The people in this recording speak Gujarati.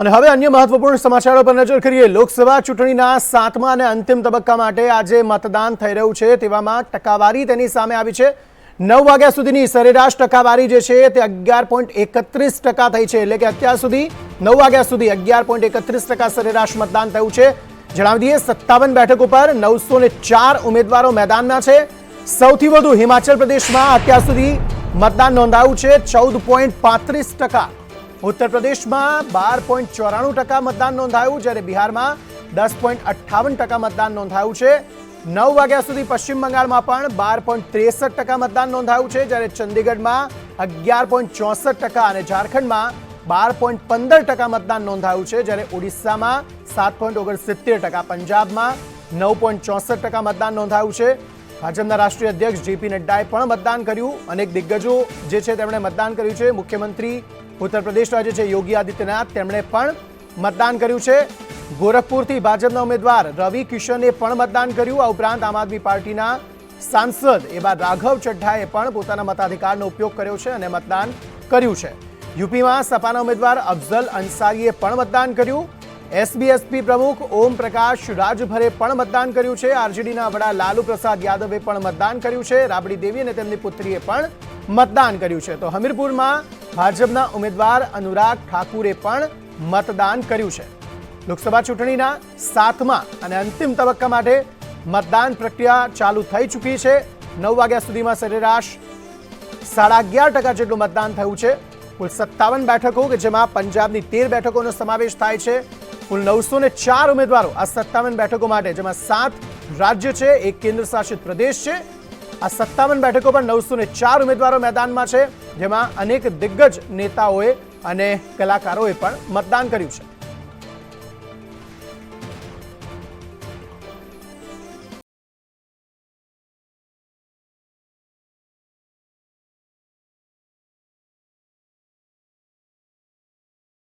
અને હવે અન્ય મહત્વપૂર્ણ સમાચારો પર નજર કરીએ. લોકસભા ચૂંટણીના સાતમા અને અંતિમ તબક્કા માટે આજે મતદાન થઈ રહ્યું છે. તેવામાં ટકાવારી તેની સામે આવી છે. નવ વાગ્યા સુધીની સરેરાશ ટકાવારી જે છે તે અગિયાર પોઈન્ટ એકત્રીસ ટકા થઈ છે. એટલે કે અત્યાર સુધી નવ વાગ્યા સુધી અગિયાર પોઈન્ટ એકત્રીસ ટકા સરેરાશ મતદાન થયું છે. જણાવી દઈએ, સત્તાવન બેઠક ઉપર નવસો ચાર ઉમેદવારો મેદાનમાં છે. સૌથી વધુ હિમાચલ પ્રદેશમાં અત્યાર સુધી મતદાન નોંધાયું છે. ચૌદ પોઈન્ટ પાંત્રીસ ટકા. ઉત્તર પ્રદેશમાં બાર પોઈન્ટ ચોરાણું ટકા મતદાન નોંધાયું, જ્યારે બિહારમાં દસ પોઈન્ટ અઠ્ઠાવન ટકા મતદાન નોંધાયું છે. નવ વાગ્યા સુધી પશ્ચિમ બંગાળમાં પણ બાર પોઈન્ટ ત્રેસઠ ટકા મતદાન નોંધાયું છે, જ્યારે ચંદીગઢમાં અગિયાર પોઈન્ટ ચોસઠ ટકા અને ઝારખંડમાં બાર પોઈન્ટ પંદર ટકા મતદાન નોંધાયું છે, જ્યારે ઓડિશામાં સાત પોઈન્ટ ઓગણસિત્તેર ટકા, પંજાબમાં નવ પોઈન્ટ ચોસઠ ટકા મતદાન નોંધાયું છે. ભાજપના રાષ્ટ્રીય અધ્યક્ષ જેપી નડ્ડાએ પણ મતદાન કર્યું. અનેક દિગ્ગજો જે છે તેમણે મતદાન કર્યું છે. મુખ્યમંત્રી ઉત્તર પ્રદેશના જે છે, યોગી આદિત્યનાથ. તેમણે પણ મતદાન કર્યું છે. ગોરખપુરથી ભાજપના ઉમેદવાર રવિ કિશને પણ મતદાન કર્યું. આ ઉપરાંત આમ આદમી પાર્ટીના સાંસદ એવા રાઘવ ચડ્ઢાએ પણ પોતાના મતાધિકારનો ઉપયોગ કર્યો છે અને મતદાન કર્યું છે. યુપીમાં સપાના ઉમેદવાર અફઝલ અંસારીએ પણ મતદાન કર્યું. એસબીએસપી પ્રમુખ ઓમ પ્રકાશ રાજભરે પણ મતદાન કર્યું છે. આરજેડીના વડા લાલુ પ્રસાદ યાદવે પણ મતદાન કર્યું છે. રાબડી દેવી અને તેમની પુત્રીએ પણ મતદાન કર્યું છે. તો હમીરપુરમાં ભાજપના ઉમેદવાર અનુરાગ ઠાકુરે પણ મતદાન કર્યું છે. લોકસભા ચૂંટણીના સાતમા અને અંતિમ તબક્કા માટે મતદાન પ્રક્રિયા ચાલુ થઈ ચૂકી છે. નવ વાગ્યા સુધીમાં સરેરાશ સાડા અગિયાર ટકા જેટલું મતદાન થયું છે. કુલ સત્તાવન બેઠકો કે જેમાં પંજાબની તેર બેઠકોનો સમાવેશ થાય છે. કુલ નવસો ને ચાર ઉમેદવારો આ સત્તાવન બેઠકો માટે, જેમાં સાત રાજ્ય છે, એક કેન્દ્ર શાસિત પ્રદેશ છે. આ સત્તાવન બેઠકો પર નવસો ને ચાર ઉમેદવારો મેદાનમાં છે, જેમાં અનેક દિગ્ગજ નેતાઓએ અને કલાકારોએ પણ મતદાન કર્યું છે.